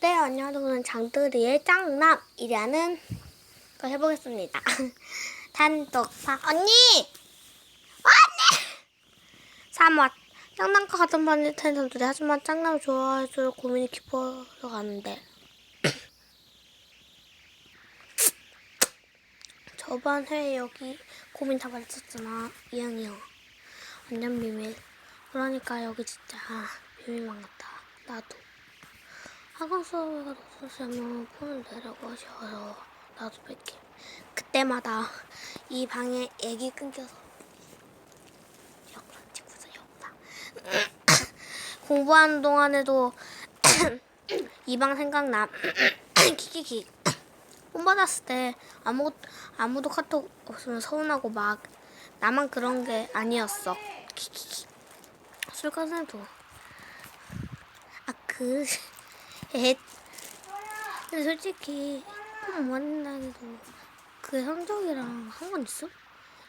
네, 안녕하세요. 장들이의 짱남이라는 걸 해보겠습니다. 단독방 언니! 언니! 3화 짱남과 같은 반일 텐 사람들이 하지만 짱남을 좋아해줄 고민이 깊어서 가는데 저번 회에 여기 고민 다 말했었잖아 이형이 형 완전 비밀 그러니까 여기 진짜 비밀만 같아 나도 학원 수업가 없으시면 폰을 내라고 하셔서 나도 뺄게 그때마다 이 방에 애기 끊겨서 영상 찍고서 영상 공부하는 동안에도 이 방 생각나. 키키키. 폰 받았을 때 아무 아무도 카톡 없으면 서운하고 막 나만 그런 게 아니었어. 키키키. 술 컨센트 아그 에 근데 솔직히 폰 받는다는 그 성적이랑 상관 있어?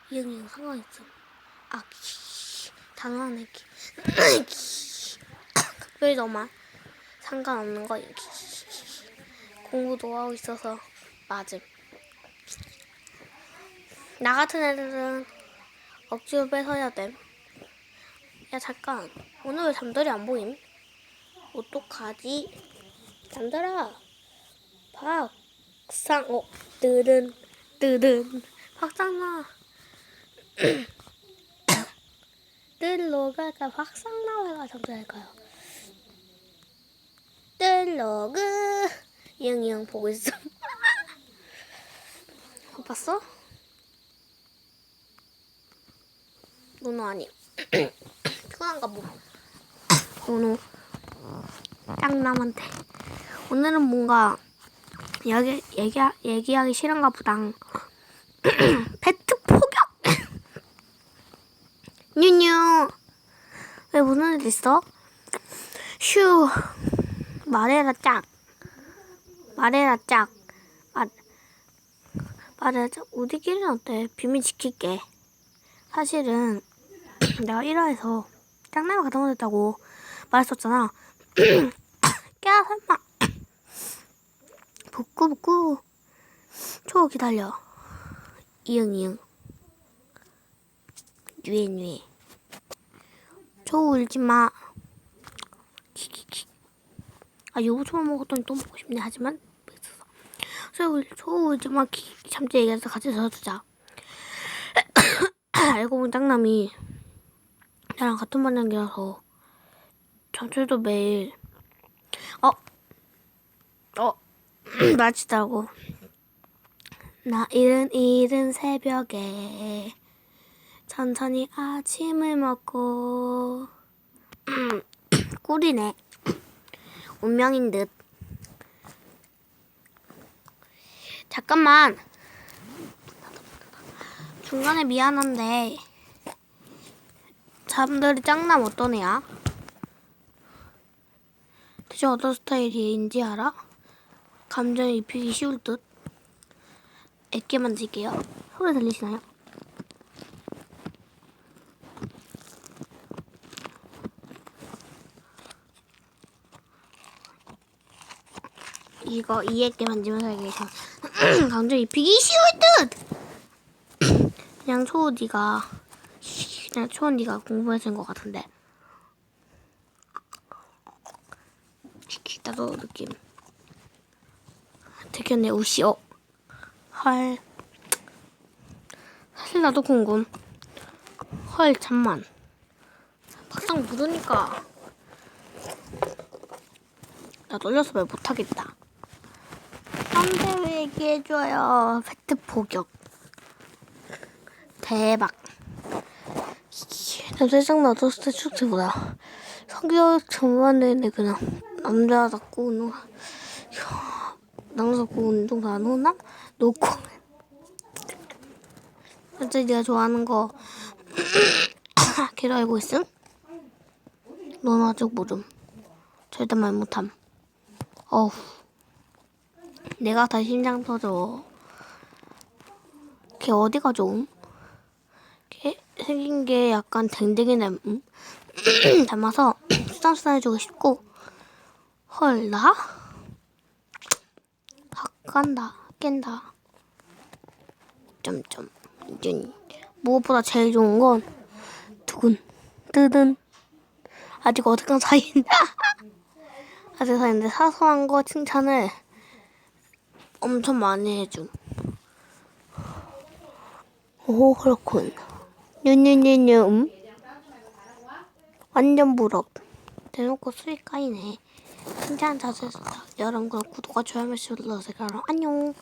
이형이랑 상관 있어? 아 키, 단호하네 키. 키. 특별히 너만 상관없는 거 키. 공부도 하고 있어서 맞음. 나 같은 애들은 억지로 뺏어야 돼. 야 잠깐 오늘 왜 잠들이 안 보임? 어떡하지? 잠들아 박상어 뜨든 뜨든 박상나 뜰로 갈까 박상나와가 잠들까요? 뜰로그 형 보고 있어. 못 봤어? 노노 아니. 피곤한가 보. 노노. 짱남한테. 오늘은 뭔가 얘기, 얘기, 얘기하기 싫은가 보다. 페트 포격! 뉴뉴! 왜 무슨 일 있어? 슈! 말해라 짝! 말해라 짝! 말, 말해라 짝! 우리끼리는 어때? 비밀 지킬게. 사실은 내가 1화에서 짱남이 가다 못했다고 말했었잖아. 깨야 설마. 복구 복구. 초 기다려. 이응 이응. 뉘에 뉘에. 초 울지 마. 키키키. 아 요초만 먹었더니 또 먹고 싶네 하지만. 초, 초 울지 마. 키 잠시 얘기해서 같이 들어주자. 알고 보니 짱남이 나랑 같은 반장이라서 전철도 매일 어? 어? 마치다고 나 이른 이른 새벽에 천천히 아침을 먹고 꿀이네 운명인 듯 잠깐만 중간에 미안한데 사람들이 짱남 어떤 애야? 대체 어떤 스타일인지 알아? 감정에 입히기 쉬울 듯. 애게 만질게요. 소리 들리시나요? 이거 이 애게 만지면서 얘기해서 감정 입히기 쉬울 듯! 그냥 초우디가 그냥 초우디가 공부해준 것 같은데. 나도 느낌 되겠네 우시오 헐. 사실 나도 궁금. 헐 잠만. 막상 묻으니까 나 떨려서 말 못하겠다. 왜 얘기해줘요. 페트 포격. 대박. 나 세상 나도 스태츄트보다 성격 전반 내내 그냥 남자답고 노남 자답고 운동 다 노나 놓고 진짜 네가 좋아하는 거 걔도 알고 있음? 넌 아직 모름 절대 말 못함 어우 내가 다 심장 터져 걔 어디가 좋음? 걔 생긴 게 약간 댕댕이 닮, 음? 닮아서 수상수상해주고 싶고 헐 나? 깐다. 깬다. 점점. 이제 무엇보다 제일 좋은 건 두근 뜨든 아직 어색한 사이인데 아직 사이인데 사소한 거 칭찬을 엄청 많이 해줌. 오 그렇군. 뉴뉴뉴뉴 음? 완전 부럽. 대놓고 수익 까이네. 칭찬 했다. 여러분 구독과 좋아요 눌러주세요. 그럼 안녕.